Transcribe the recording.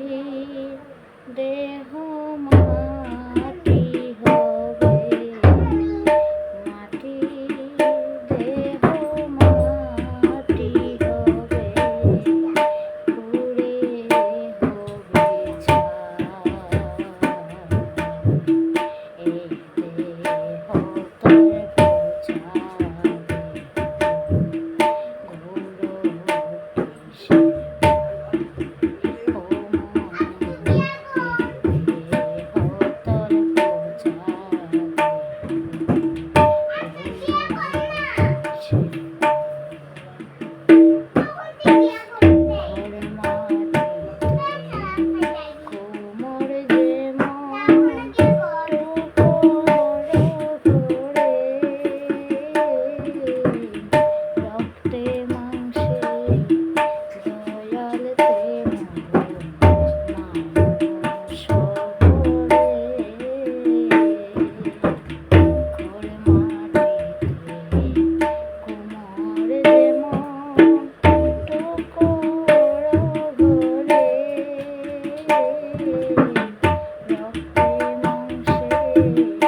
পাখি দেহ মা thank you.